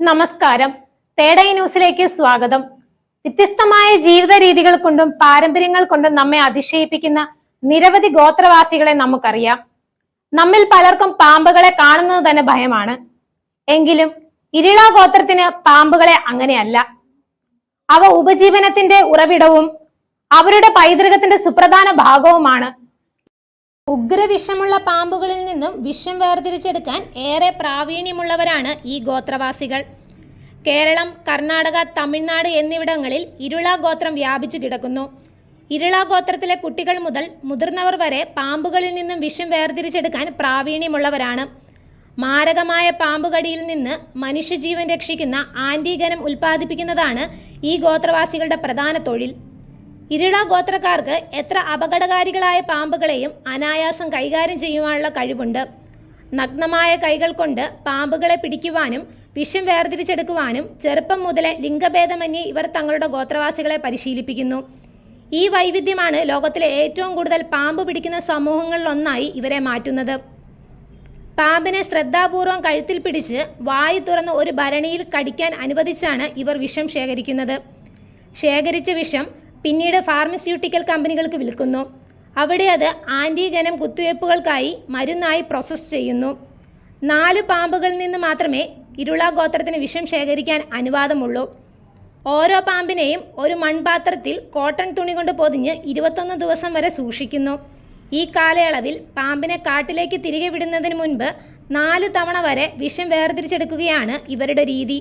നമസ്കാരം. തേടൈ ന്യൂസിലേക്ക് സ്വാഗതം. വ്യത്യസ്തമായ ജീവിത രീതികൾ കൊണ്ടും പാരമ്പര്യങ്ങൾ കൊണ്ടും നമ്മെ അതിശയിപ്പിക്കുന്ന നിരവധി ഗോത്രവാസികളെ നമുക്കറിയാം. നമ്മിൽ പലർക്കും പാമ്പുകളെ കാണുന്നത് തന്നെ ഭയമാണ്. എങ്കിലും ഇരിള ഗോത്രത്തിന് പാമ്പുകളെ അങ്ങനെയല്ല. അവ ഉപജീവനത്തിന്റെ ഉറവിടവും അവരുടെ പൈതൃകത്തിന്റെ സുപ്രധാന ഭാഗവുമാണ്. ഉഗ്രവിഷമുള്ള പാമ്പുകളിൽ നിന്നും വിഷം വേർതിരിച്ചെടുക്കാൻ ഏറെ പ്രാവീണ്യമുള്ളവരാണ് ഈ ഗോത്രവാസികൾ. കേരളം കർണാടക തമിഴ്നാട് എന്നിവിടങ്ങളിൽ ഇരുള ഗോത്രം വ്യാപിച്ചു കിടക്കുന്നു. ഇരുള ഗോത്രത്തിലെ കുട്ടികൾ മുതൽ മുതിർന്നവർ വരെ പാമ്പുകളിൽ നിന്നും വിഷം വേർതിരിച്ചെടുക്കാൻ പ്രാവീണ്യമുള്ളവരാണ്. മാരകമായ പാമ്പുകടിയിൽ നിന്ന് മനുഷ്യജീവൻ രക്ഷിക്കുന്ന ആന്റിഗനം ഉൽപ്പാദിപ്പിക്കുന്നതാണ് ഈ ഗോത്രവാസികളുടെ പ്രധാന തൊഴിൽ. ഇരുള ഗോത്രക്കാർക്ക് എത്ര അപകടകാരികളായ പാമ്പുകളെയും അനായാസം കൈകാര്യം ചെയ്യുവാനുള്ള കഴിവുണ്ട്. നഗ്നമായ കൈകൾ കൊണ്ട് പാമ്പുകളെ പിടിക്കുവാനും വിഷം വേർതിരിച്ചെടുക്കുവാനും ചെറുപ്പം മുതലേ ലിംഗഭേദമന്യേ ഇവർ തങ്ങളുടെ ഗോത്രവാസികളെ പരിശീലിപ്പിക്കുന്നു. ഈ വൈവിധ്യമാണ് ലോകത്തിലെ ഏറ്റവും കൂടുതൽ പാമ്പ് പിടിക്കുന്ന സമൂഹങ്ങളിലൊന്നായി ഇവരെ മാറ്റുന്നത്. പാമ്പിനെ ശ്രദ്ധാപൂർവം കഴുത്തിൽ പിടിച്ച് വായു തുറന്ന് ഒരു ഭരണിയിൽ കടിക്കാൻ അനുവദിച്ചാണ് ഇവർ വിഷം ശേഖരിക്കുന്നത്. ശേഖരിച്ച വിഷം പിന്നീട് ഫാർമസ്യൂട്ടിക്കൽ കമ്പനികൾക്ക് വിൽക്കുന്നു. അവിടെ അത് ആന്റിഗനം കുത്തിവയ്പ്പുകൾക്കായി മരുന്നായി പ്രോസസ്സ് ചെയ്യുന്നു. നാല് പാമ്പുകളിൽ നിന്ന് മാത്രമേ ഇരുള ഗോത്രത്തിന് വിഷം ശേഖരിക്കാൻ അനുവാദമുള്ളൂ. ഓരോ പാമ്പിനെയും ഒരു മൺപാത്രത്തിൽ കോട്ടൺ തുണി കൊണ്ട് പൊതിഞ്ഞ് ഇരുപത്തൊന്ന് ദിവസം വരെ സൂക്ഷിക്കുന്നു. ഈ കാലയളവിൽ പാമ്പിനെ കാട്ടിലേക്ക് തിരികെ വിടുന്നതിന് മുൻപ് നാല് തവണ വരെ വിഷം വേർതിരിച്ചെടുക്കുകയാണ് ഇവരുടെ രീതി.